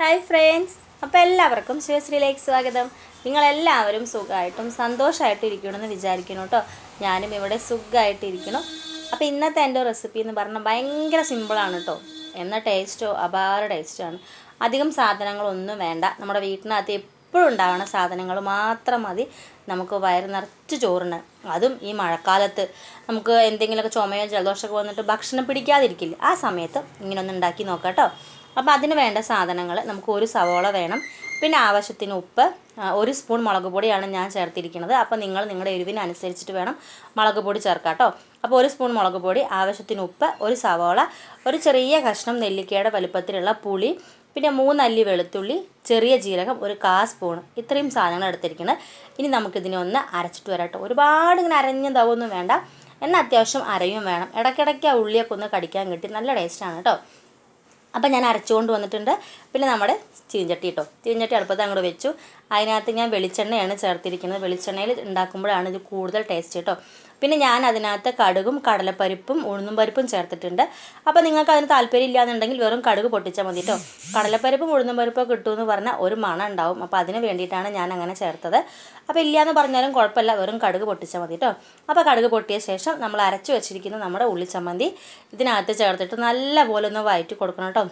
Hi friends അപ്പോൾ എല്ലാവർക്കും ശിവശ്രീയിലേക്ക് സ്വാഗതം. നിങ്ങളെല്ലാവരും സുഖമായിട്ടും സന്തോഷമായിട്ടും ഇരിക്കണമെന്ന് വിചാരിക്കുന്നു കേട്ടോ. ഞാനും ഇവിടെ സുഖമായിട്ടിരിക്കണം അപ്പോൾ ഇന്നത്തെ എന്റെ റെസിപ്പി എന്ന് പറഞ്ഞാൽ ഭയങ്കര സിമ്പിളാണ് കേട്ടോ. എന്ന ടേസ്റ്റോ അപാര ടേസ്റ്റാണ് അധികം സാധനങ്ങളൊന്നും വേണ്ട. നമ്മുടെ വീട്ടിനകത്ത് എപ്പോഴും ഉണ്ടാവുന്ന സാധനങ്ങൾ മാത്രം മതി. നമുക്ക് വയറ് നിറച്ച് ചോറിന്. അതും ഈ മഴക്കാലത്ത് നമുക്ക് എന്തെങ്കിലുമൊക്കെ ചുമയോ ജലദോഷമൊക്കെ വന്നിട്ട് ഭക്ഷണം പിടിക്കാതിരിക്കില്ല. ആ സമയത്ത് ഇങ്ങനെ ഒന്ന് ഉണ്ടാക്കി നോക്കാം കേട്ടോ. അപ്പോൾ അതിന് വേണ്ട സാധനങ്ങൾ നമുക്ക് ഒരു സവോള വേണം. പിന്നെ ആവശ്യത്തിന് ഉപ്പ് ഒരു സ്പൂൺ മുളക് പൊടിയാണ് ഞാൻ ചേർത്തിരിക്കുന്നത്. അപ്പോൾ നിങ്ങൾ നിങ്ങളുടെ എരിവിനനുസരിച്ചിട്ട് വേണം മുളക് പൊടി ചേർക്കാം കേട്ടോ. അപ്പോൾ ഒരു സ്പൂൺ മുളക് പൊടി ആവശ്യത്തിന് ഉപ്പ് ഒരു സവോള ഒരു ചെറിയ കഷ്ണം നെല്ലിക്കയുടെ വലുപ്പത്തിലുള്ള പുളി പിന്നെ മൂന്നല്ലി വെളുത്തുള്ളി ചെറിയ ജീരകം ഒരു കാ സ്പൂൺ ഇത്രയും സാധനങ്ങൾ എടുത്തിരിക്കുന്നത്. ഇനി നമുക്കിതിനെ ഒന്ന് അരച്ചിട്ട് വരാം കേട്ടോ. ഒരുപാട് ഇങ്ങനെ അരഞ്ഞതാവൊന്നും വേണ്ട. എന്നാൽ അത്യാവശ്യം അരയും വേണം. ഇടയ്ക്കിടയ്ക്ക് ആ ഉള്ളിയൊക്കെ ഒന്ന് കടിക്കാൻ കിട്ടി. നല്ല ടേസ്റ്റാണ് കേട്ടോ. അപ്പം ഞാൻ അരച്ചുകൊണ്ട് വന്നിട്ടുണ്ട്. പിന്നെ നമ്മുടെ ചീഞ്ചട്ടി കേട്ടോ ചീഞ്ചട്ടി അടുപ്പത്ത് അങ്ങോട്ട് വെച്ചു. അതിനകത്ത് ഞാൻ വെളിച്ചെണ്ണയാണ് ചേർത്തിരിക്കുന്നത്. വെളിച്ചെണ്ണയിൽ ഉണ്ടാക്കുമ്പോഴാണ് ഇത് കൂടുതൽ ടേസ്റ്റ് കേട്ടോ പിന്നെ ഞാൻ അതിനകത്ത് കടുകും കടലപ്പരിപ്പും ഉഴുന്നും പരിപ്പും ചേർത്തിട്ടുണ്ട്. അപ്പോൾ നിങ്ങൾക്ക് അതിന് താല്പര്യം ഇല്ലാന്നുണ്ടെങ്കിൽ വെറും കടുക് പൊട്ടിച്ചാൽ മതി കേട്ടോ കടലപ്പരിപ്പും ഉഴുന്നും പരിപ്പും കിട്ടുമെന്ന് പറഞ്ഞാൽ ഒരു മണം ഉണ്ടാവും. അപ്പോൾ അതിന് വേണ്ടിയിട്ടാണ് ഞാൻ അങ്ങനെ ചേർത്തത്. അപ്പോൾ ഇല്ലയെന്ന് പറഞ്ഞാലും കുഴപ്പമില്ല വെറും കടുക് പൊട്ടിച്ചാൽ മതി കേട്ടോ അപ്പോൾ കടുക് പൊട്ടിയ ശേഷം നമ്മൾ അരച്ചു വെച്ചിരിക്കുന്ന നമ്മുടെ ഉള്ളിച്ചമ്മന്തി ഇതിനകത്ത് ചേർത്തിട്ട് നല്ല പോലെ ഒന്ന് വഴറ്റി കൊടുക്കണം കേട്ടോ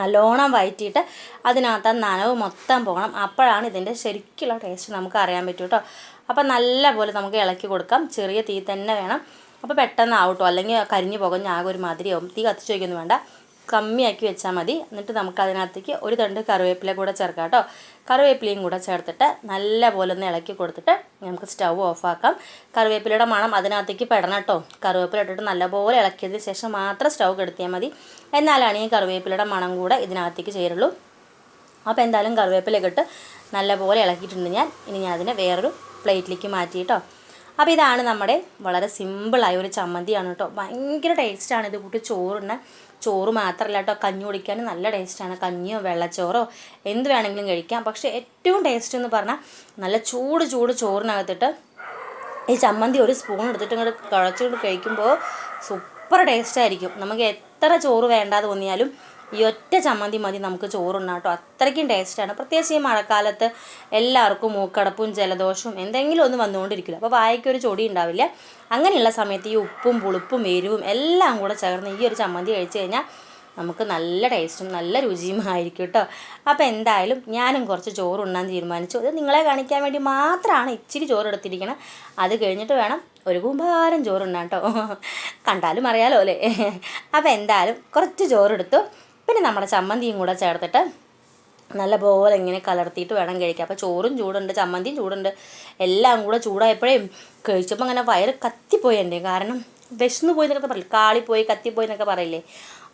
നല്ലോണം വയറ്റിയിട്ട് അതിനകത്ത് നനവ് മൊത്തം പോകണം. അപ്പോഴാണ് ഇതിന്റെ ശരിക്കുള്ള ടേസ്റ്റ് നമുക്ക് അറിയാൻ പറ്റും കേട്ടോ അപ്പോൾ നല്ല പോലെ നമുക്ക് ഇളക്കി കൊടുക്കാം. ചെറിയ തീ തന്നെ വേണം. അപ്പോൾ പെട്ടെന്ന് ആവട്ടോ. അല്ലെങ്കിൽ കരിഞ്ഞു പോകും ഞാൻ ഒരു മാതിരിയാവും തീ കത്തിച്ച് വയ്ക്കൊന്നും വേണ്ട. കമ്മിയാക്കി വെച്ചാൽ മതി. എന്നിട്ട് നമുക്ക് അതിനകത്തേക്ക് ഒരു തണ്ട് കറിവേപ്പില കൂടെ ചേർക്കാം കേട്ടോ. കറിവേപ്പിലയും കൂടെ ചേർത്തിട്ട് നല്ല പോലെ ഒന്ന് ഇളക്കി കൊടുത്തിട്ട് നമുക്ക് സ്റ്റൗ ഓഫാക്കാം കറിവേപ്പിലയുടെ മണം അതിനകത്തേക്ക് പെടണം കേട്ടോ. കറിവേപ്പില ഇട്ടിട്ട് നല്ലപോലെ ഇളക്കിയതിന് ശേഷം മാത്രം സ്റ്റൗ കെടുത്തിയാൽ മതി. എന്നാലാണ് ഈ കറിവേപ്പിലയുടെ മണം കൂടെ ഇതിനകത്തേക്ക് ചേരുള്ളൂ. അപ്പോൾ എന്തായാലും കറിവേപ്പിലൊക്കെ ഇട്ട് നല്ലപോലെ ഇളക്കിയിട്ടുണ്ട് ഞാൻ. ഇനി ഞാൻ അതിനെ വേറൊരു പ്ലേറ്റിലേക്ക് മാറ്റി കേട്ടോ. അപ്പോൾ ഇതാണ് നമ്മുടെ വളരെ സിമ്പിളായ ഒരു ചമ്മന്തിയാണ് കേട്ടോ. ഭയങ്കര ടേസ്റ്റാണ് ഇത് കൂട്ടി ചോറിന്. ചോറ് മാത്രമല്ല കേട്ടോ. കഞ്ഞി കുടിക്കാൻ നല്ല ടേസ്റ്റാണ് കഞ്ഞിയോ വെള്ളച്ചോറോ എന്ത് വേണമെങ്കിലും കഴിക്കാം. പക്ഷെ ഏറ്റവും ടേസ്റ്റ് എന്ന് പറഞ്ഞാൽ നല്ല ചൂട് ചൂട് ചോറിനകത്തിട്ട് ഈ ചമ്മന്തി ഒരു സ്പൂൺ എടുത്തിട്ട് ഇങ്ങോട്ട് കുഴച്ചുകൊണ്ട് കഴിക്കുമ്പോൾ സൂപ്പർ ടേസ്റ്റ് ആയിരിക്കും. നമുക്ക് എത്ര ചോറ് വേണ്ടാതെ തോന്നിയാലും ഈ ഒറ്റ ചമ്മന്തി മതി നമുക്ക് ചോറുണ്ണാം കേട്ടോ. അത്രയ്ക്കും ടേസ്റ്റാണ് പ്രത്യേകിച്ച് ഈ മഴക്കാലത്ത് എല്ലാവർക്കും മൂക്കടപ്പും ജലദോഷവും എന്തെങ്കിലും ഒന്നും വന്നുകൊണ്ടിരിക്കില്ല. അപ്പോൾ വായയ്ക്കൊരു ചൊടി ഉണ്ടാവില്ല. അങ്ങനെയുള്ള സമയത്ത് ഈ ഉപ്പും പുളിപ്പും എരിവും എല്ലാം കൂടെ ചേർന്ന് ഈ ഒരു ചമ്മന്തി കഴിച്ച് കഴിഞ്ഞാൽ നമുക്ക് നല്ല ടേസ്റ്റും നല്ല രുചിയും ആയിരിക്കും കേട്ടോ. അപ്പോൾ എന്തായാലും ഞാനും കുറച്ച് ചോറ് ഉണ്ണാൻ തീരുമാനിച്ചു. അത് നിങ്ങളെ കാണിക്കാൻ വേണ്ടി മാത്രമാണ് ഇച്ചിരി ചോറ് എടുത്തിരിക്കണം അത് കഴിഞ്ഞിട്ട് വേണം ഒരു കുമ്പാരം ചോറുണ്ണാൻ കേട്ടോ. കണ്ടാലും അറിയാലോ അല്ലേ? അപ്പോൾ എന്തായാലും കുറച്ച് ചോറെടുത്തു. പിന്നെ നമ്മുടെ ചമ്മന്തിയും കൂടെ ചേർത്തിട്ട് നല്ലപോലെ ഇങ്ങനെ കലർത്തിയിട്ട് വേണം കഴിക്കാൻ. അപ്പോൾ ചോറും ചൂടുണ്ട് ചമ്മന്തിയും ചൂടുണ്ട്. എല്ലാം കൂടെ ചൂടായപ്പോഴേ കഴിച്ചപ്പോൾ അങ്ങനെ വയറ് കത്തിപ്പോയി എന്റെ. കാരണം വിശന്ന് പോയി എന്നൊക്കെ പറയില്ല കാളിപ്പോയി കത്തിപ്പോയി എന്നൊക്കെ പറയില്ലേ?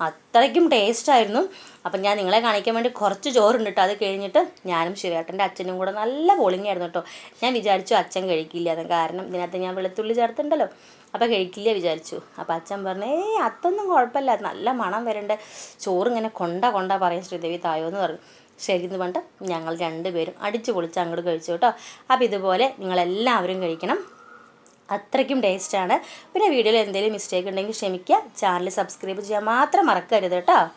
അത്രയ്ക്കും ടേസ്റ്റായിരുന്നു അപ്പം ഞാൻ നിങ്ങളെ കാണിക്കാൻ വേണ്ടി കുറച്ച് ചോറുണ്ട് കേട്ടോ അത് കഴിഞ്ഞിട്ട് ഞാനും ശിവേട്ടന്റെ അച്ഛനും കൂടെ നല്ല പൊളിങ്ങായിരുന്നു കേട്ടോ ഞാൻ വിചാരിച്ചു അച്ഛൻ കഴിക്കില്ല എന്ന്. കാരണം ഇതിനകത്ത് ഞാൻ വെളുത്തുള്ളി ചേർത്തുണ്ടല്ലോ അപ്പോൾ കഴിക്കില്ല വിചാരിച്ചു. അപ്പോൾ അച്ഛൻ പറഞ്ഞു ഏ അത്തൊന്നും കുഴപ്പമില്ല. നല്ല മണം വരേണ്ട. ചോറ് ഇങ്ങനെ കൊണ്ട കൊണ്ട പറയും ശ്രീദേവി തായോ എന്ന് പറഞ്ഞു ശരി എന്ന് പറഞ്ഞിട്ട് ഞങ്ങൾ രണ്ടുപേരും അടിച്ചു പൊളിച്ച് അങ്ങോട്ട് കഴിച്ചു കേട്ടോ അപ്പോൾ ഇതുപോലെ നിങ്ങളെല്ലാവരും കഴിക്കണം. അത്രയ്ക്കും ടേസ്റ്റാണ്. പിന്നെ വീഡിയോയിൽ എന്തെങ്കിലും മിസ്റ്റേക്ക് ഉണ്ടെങ്കിൽ ക്ഷമിക്കുക. ചാനൽ സബ്സ്ക്രൈബ് ചെയ്യാൻ മാത്രം മറക്കരുത് കേട്ടോ.